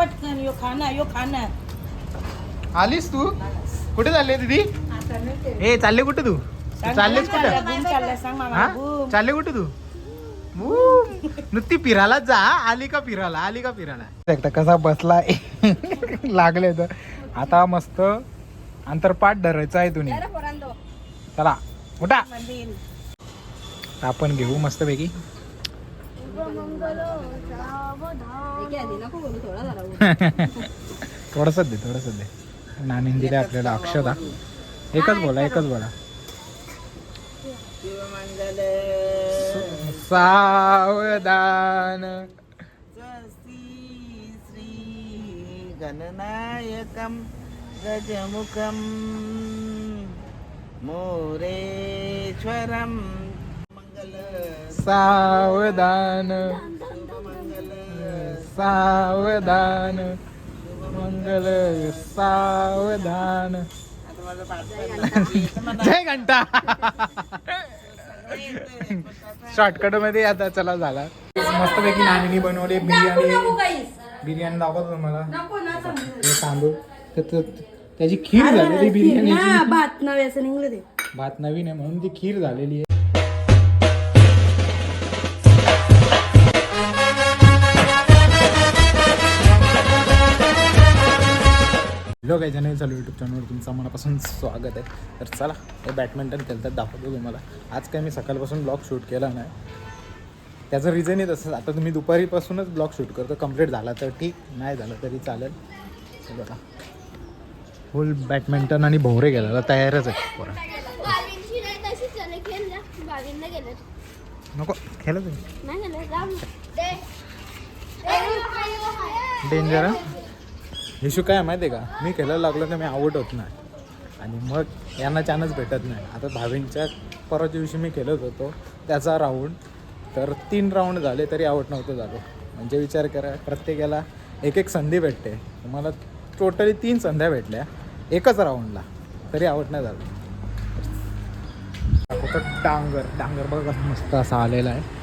पटकन यो खाना यो खाना. आलीस तू? कुठे चालले दीदी? ए चालले कुठे तू? तू चाललेस कुठे? चाललाय सांग मामा हा? गुम चालले कुठे तू? नुसती फिरायला जा आली का फिरायला आली का फिरायला. एकटा कसा बसलाय लागले तर. आता मस्त अंतरपाठ धरायचं आहे तुम्ही चला उठा. आपण घेऊ मस्त पैकी थोडस दे थोडस दे. नाणी दिले आपल्याला अक्षता एकच बोला एकच बोला. सावधान. श्री गणनायकं गजमुखं मोरेश्वरं. मङ्गल सावधान. मंगल सावधान मंगल सावधान. जय घंटा. शॉर्टकटमध्ये आता चला झाला. मस्तपैकी नानीनी बनवले बिर्याणी. बिर्याणी दाखवतो तुम्हाला. हे तांदूळ त्याची खीर झालेली बिर्याणीची. भात नव्हे असं निघलं ते. भात नवीन आहे म्हणून ती खीर झालेली आहे. काही जण चालू यूट्यूब चॅनलवर तुमचं मनापासून स्वागत आहे. तर चला हे बॅडमिंटन खेळतात दाखवतो तुम्हाला. आज काय मी सकाळपासून ब्लॉग शूट केला नाही. त्याचं रिझनही तसंच आता तुम्ही दुपारीपासूनच ब्लॉग शूट करतो कंप्लीट झाला तर ठीक नाही झालं तरी चालेल. चला आता फुल बॅडमिंटन आणि भोवरे गेला तयारच आहे पोरं. नाही नको खेळत नाही डेंजर इशू काय माहिती आहे का? मी खेळायला लागलो तर मी आवड होत नाही. आणि मग यांना चान्स भेटत नाही. आता भावींच्या परवाच्या दिवशी मी खेळत होतो. त्याचा राऊंड तर तीन राऊंड झाले तरी आवड नव्हतं झालो. म्हणजे विचार करा प्रत्येकाला एक एक संधी भेटते. मला टोटली तीन संध्या भेटल्या. एकच राऊंडला तरी आवड नाही झालं. कुठं डांगर डांगर बघा मस्त असा आलेला आहे.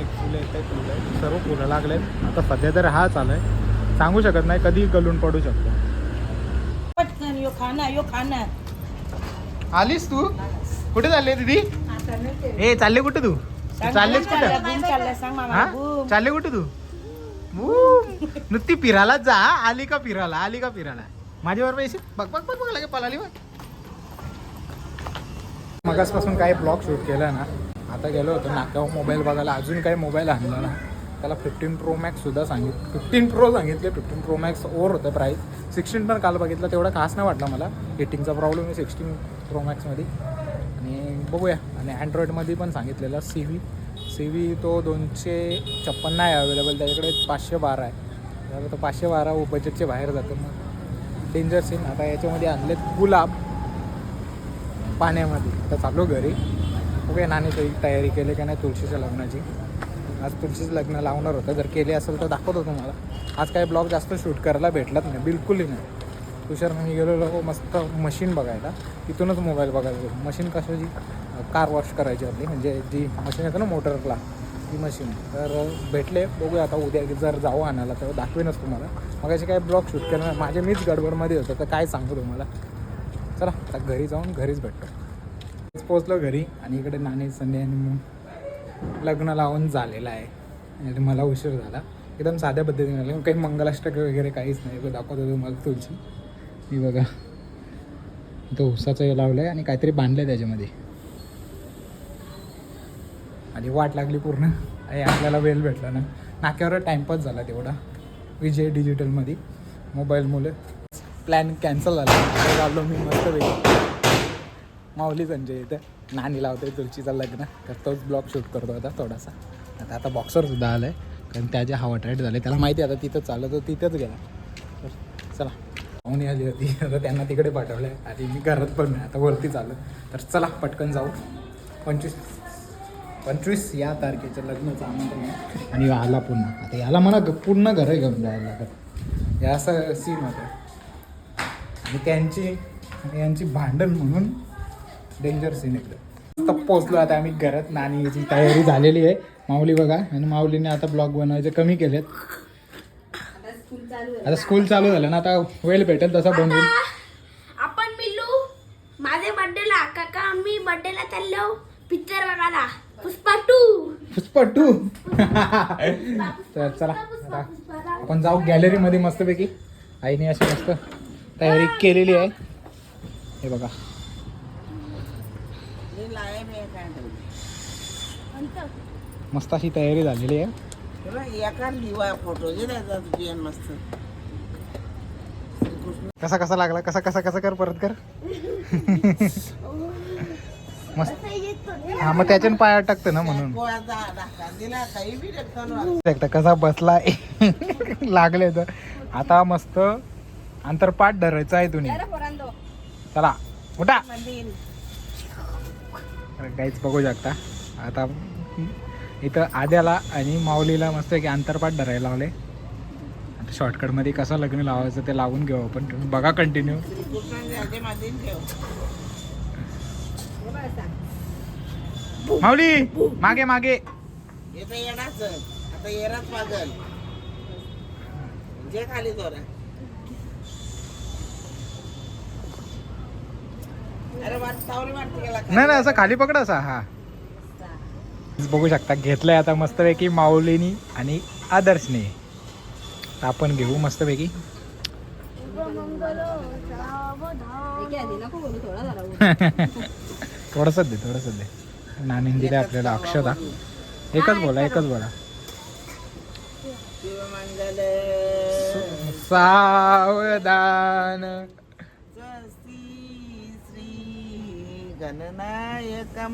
एक फुलं एक एक फुलं सर्व फुलं लागले आता सध्या तर हा चालू आहे सांगू शकत नाही कधी गलून पडू शकतो. पटकन यो खाना यो खाना. आलीस तू? कुठे चालले दीदी? ए चालले कुठे तू? तू चाललेस कुठे? मामा चालले कुठे तू? ऊ, नुसती फिरायला जा आली का फिरायला आली का फिरायला. माझ्यावर पैसे? बघ बघ बघ बघ लगे पळाली बघ. मगासपासून काही ब्लॉग शूट केला ना आता गेलो होतो नाकावर मोबाईल बघायला अजून काही मोबाईल आणला ना. त्याला फिफ्टीन प्रो मॅक्ससुद्धा सांगित फिफ्टीन प्रो सांगितले फिफ्टीन प्रो मॅक्स ओवर होतं प्राईस सिक्स्टीन पण काल बघितलं तेवढा खास नाही वाटला मला. हिटिंगचा प्रॉब्लेम आहे सिक्स्टीन प्रो मॅक्समध्ये आणि बघूया. आणि अँड्रॉईडमध्ये पण सांगितलेला सी व्ही सी व्ही तो दोनशे छप्पन्न आहे अवेलेबल त्याच्याकडे पाचशे बारा आहे. तर तो पाचशे बारा बजेटचे बाहेर जातो. मग डेंजर सीन आता याच्यामध्ये आणलेत गुलाब पाण्यामध्ये. आता चालू घरी. बघूया नाने काही तयारी केली का नाही तुळशीच्या लग्नाची. आज तुमचीच लग्न लावणार होतं. जर केले असेल तर दाखवतो तुम्हाला. आज काही ब्लॉग जास्त शूट करायला भेटलाच नाही. बिलकुलही नाही. तुषार मी गेलेलो मस्त मशीन बघायला. तिथूनच मोबाईल बघायला गेलो. मशीन कशाची? कार वॉश करायची आपली. म्हणजे जी मशीन येतं ना मोटरला ती मशीन. तर भेटले. बघूया आता उद्या जर जाऊ आणायला तर दाखवेनच तुम्हाला. मग असे काही ब्लॉग शूट करणार माझ्या माझे मीच गडबडमध्ये होतं. तर काय सांगू तुम्हाला? चला आता घरी जाऊन घरीच भेटतो. पोचलो घरी आणि इकडे नाणी संडे आणि मग लग्न लावून झालेलं आहे. आणि मला उशीर झाला. एकदम साध्या पद्धतीने आले काही मंगलाष्टक वगैरे काहीच नाही. दाखवतो तुम्हाला तुळशी. मी बघा. तो उसाचं हे लावलं आहे आणि काहीतरी बांधलं आहे त्याच्यामध्ये. आणि वाट लागली पूर्ण. आणि आपल्याला वेळ भेटला ना. नाक्यावर टाईमपास झाला तेवढा. विजय डिजिटलमध्ये मोबाईलमुळे. प्लॅन कॅन्सल झाला. आता मी मस्त वेळ माऊली संजय इथं. नानी लावते तुळशीचं लग्न. तर तोच ब्लॉग शूट करतो आता थोडासा. आता आता बॉक्सरसुद्धा आलं आहे कारण त्याचे हवा टाईट झाले त्याला माहिती आहे आता तिथं चालत होतं तिथंच गेला. तर चला. पाहुणी आली होती. आता त्यांना तिकडे पाठवलं आहे आणि मी घरात पण नाही आता वरती चालू तर चला पटकन जाऊ. पंचवीस. पंचवीस या तारखेचं लग्नाचं आमंत्रण आहे. आणि आला पुन्हा. आता याला मला पूर्ण घर घेऊन जायला लागत या असं सीन होतं. आणि त्यांची यांची भांडण म्हणून डेंजर सीन एकदम मस्त पोचलो आता आम्ही घरात. नाणीची तयारी झालेली आहे. माऊली बघा. आणि माऊलीने आता ब्लॉग बनवायचे. कमी केलेत. आता स्कूल चालू झालं ना आता वेळ भेटेल तसा बनवून. आपण मिलू माझे बर्थडेला काका आम्ही बर्थडेला चाललो. पिक्चर बघायला. पुष्पा टू पुष्पा टू तर चला आता आपण जाऊ गॅलरी मध्ये मस्तपैकी. आईने अशी मस्त तयारी केलेली आहे. हे बघा. काय ठेवली मस्त अशी तयारी झालेली आहे. तुला एका लिवा फोटो घे त्याचा तुझी आणि मस्त. कसा कसा लागला? कसा कसा कसा कर परत कर. मस्त. हा मग त्याच्यान पाया टाकतं ना म्हणून. गोळाचा धाका दिला काही बी टाकतो ना एकटा कसा बसलाय लागले तर. आता मस्त अंतरपाठ धरायचं आहे तुम्ही चला उठा. मंदिर. काहीच बघू शकता. आता इथं आद्याला आणि माऊलीला मस्त की अंतरपाठ धरायला लावले. आता शॉर्टकटमध्ये कसं लग्न लावायचं ते लावून घेऊ आपण. तुम्ही बघा कंटिन्यू माऊली मागे मागे. येतं येणार जे खाली जोरा अरे वाट सावली वाटते गेला नाही नाही असं खाली पकड असा हा. बघू शकता घेतलंय आता मस्तपैकी माऊलीनी आणि आदर्शने. आपण घेऊ मस्तपैकी. थोडस दे थोडस दे. नानीन दिले आपल्याला अक्षता एकच बोला एकच बोला. सावधान. गणनायकं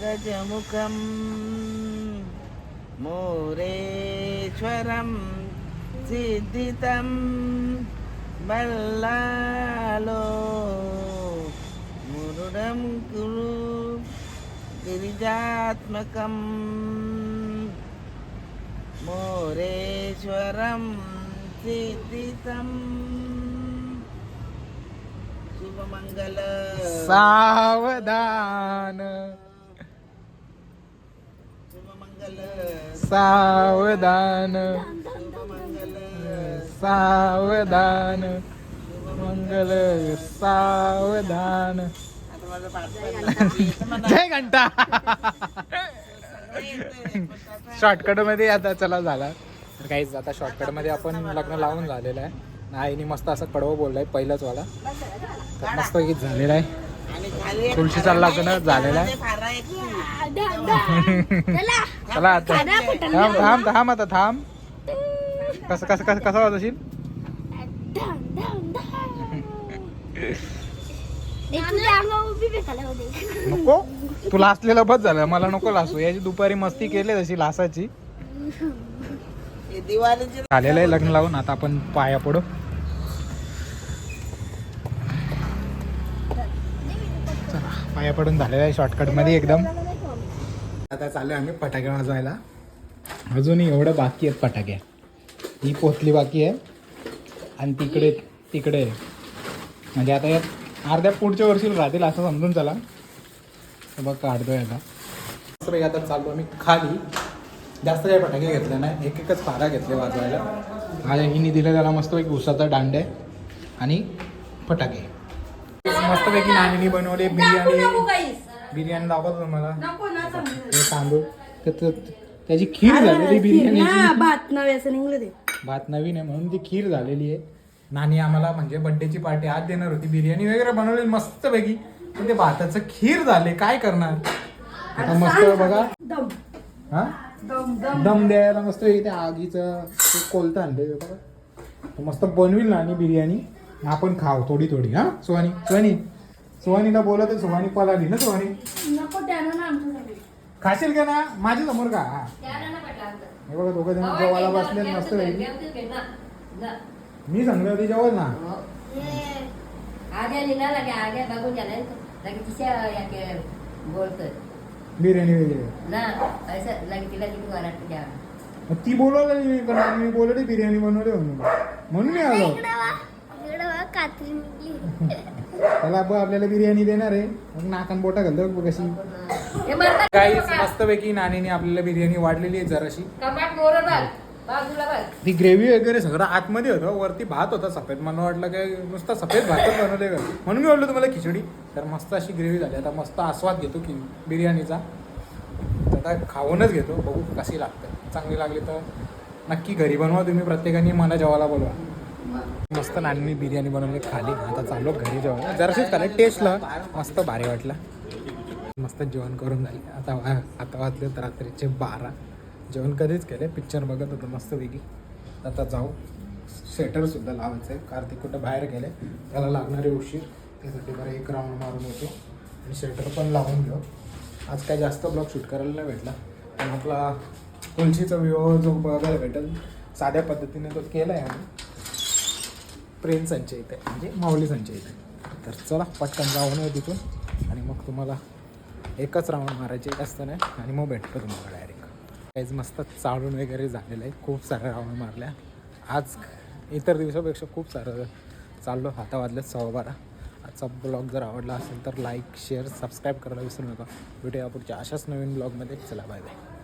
गजमुखं मोरेश्वरं सिद्धितं बल्लालो मुरुडं कुरु गिरिजात्मकम् मोरेश्वरं सिद्धितं सावधान. सावधान. सावधान. मंगल सावधान. जय घंटा. शॉर्टकटमध्ये आता चला झाला. तर काहीच आता शॉर्टकटमध्ये आपण लग्न लावून झालेलं आहे. आईने मस्त असं कडवं बोललाय पहिलाच वाला. तर मस्त गीत झालेलं आहे. तुळशीचा लग्न झालेलं आहे. चला आता. थांब थांब थांब आता थांब. कसं कसं कसं कसं होते नको. तू लासलेलं बस झालं. मला नको लासू याची दुपारी मस्ती केली तशी लासाची झालेलं आहे लग्न लावून. आता आपण पाया पडू. पाया पडून झालेलं आहे शॉर्टकटमध्ये एकदम. आता चालू आम्ही फटाके वाजवायला. अजूनही एवढं बाकी आहेत फटाके ही पोतली बाकी आहे. आणि तिकडे तिकडे. आहे. म्हणजे आता यात अर्ध्या पुढच्या वर्षी राहतील असं समजून चला. बघ काढतोय आता. मस्तपैकी आता चाललो आम्ही खाली. जास्त काही फटाके घेतले नाही. एक एकच फारा घेतले वाजवायला. आज हिने दिलं त्याला मस्तपैकी उसाचा दांडे आणि फटाके मस्तपैकी नानीने बनवले बिर्याणी. बिर्याणी दाखवतो तुम्हाला हे तांदूळ. तर त्याची खीर झालेली बिर्याणीची. भात नवे भात नवीन आहे म्हणून ती खीर झालेली आहे. नानी आम्हाला म्हणजे बड्डेची पार्टी आज देणार होती. बिर्याणी वगैरे बनवलेली मस्तपैकी. पण ते भाताचं खीर झाले काय करणार? आता मस्त बघा. दम. हा? दम द्यायला मस्त आगीचं ते कोलतं आणले बघा. मस्त बनविल ना आणि बिर्याणी. आपण खाऊ थोडी थोडी हा? सुहानी सुहानी. सुहानीला बोलत आहे सुहानी पलाली ना सुहानी? नको त्यानं ना आमच्यासाठी खाशील का ना? माझ्यासमोर का हा. हे बघा दोघं जण जेवायला बसले मस्त पैकी. मी सांगतो होती जेवण ना? आगे लागे आगे बघून गेलाय लगे तिच्या याके बोलतोय. बिर्याणी वगैरे. ना असं लगे तिला किती वरात द्या. मग ती बोलवलं मी पण मी बोलवली बिर्याणी बनवली म्हणून. म्हणून मी आलो. इकडं वा. कात्री निघली त्याला बघ आपल्याला बिर्याणी देणार आहे. मग नाकान बोटा घालतो बघ कशी. काही मस्तपैकी नानीने आपल्याला बिर्याणी वाढलेली आहे जराशी. कपाट मोर बघ. बाजूला बघ. ती ग्रेव्ही वगैरे सगळं आतमध्ये होतं. वरती भात होता सफेद. मला वाटलं काय नुसता सफेद भातच बनवले का? म्हणून मी बोललो तुम्हाला खिचडी. तर मस्त अशी ग्रेव्ही झाली. आता मस्त आस्वाद घेतो की बिर्याणीचा. आता खाऊनच घेतो. बघू कशी लागते. चांगली लागली तर नक्की घरी बनवा तुम्ही. प्रत्येकाने मला जेवायला बोलवा. मस्त नानी बिर्याणी बनवली खाली. आता चाललो घरी जेवण जराशीच खाली. टेस्टला मस्त भारी वाटलं. मस्त जेवण करून झाले. आता वा- आता वाजले तर रात्रीचे बारा. जेवण कधीच केले. पिक्चर बघत होतो. मस्त वेगळी आता जाऊ. स्वेटरसुद्धा लावायचं आहे. कार्तिक कुठं बाहेर गेले. त्याला लागणारे उशीर. त्यासाठी बरं एक राऊंड मारून येतो. आणि स्वेटर पण लावून घेऊ. आज काय जास्त ब्लॉग शूट करायला नाही भेटला. पण आपला तुलशीचा विवाह जो बघायला भेटेल साध्या पद्धतीने तो केला आहे आम्ही. प्रेम संचय इथे म्हणजे माऊली संचय इथे. तर चला पटकन जाऊन आहे तिथून. आणि मग तुम्हाला एकच राऊंड मारायचे असतं नाही. आणि मग भेटतो तुम्हाला डायरेक्ट काहीच मस्त चालून वगैरे झालेलं आहे. खूप साऱ्या राऊंड मारल्या. आज इतर दिवसापेक्षा खूप सारं चाललो. हाता वाजलेत सव्वा बारा. आजचा ब्लॉग जर आवडला असेल तर लाईक शेअर सबस्क्राईब करायला विसरू नका. भेटूया पुढच्या अशाच नवीन ब्लॉगमध्ये. चला बाय बाय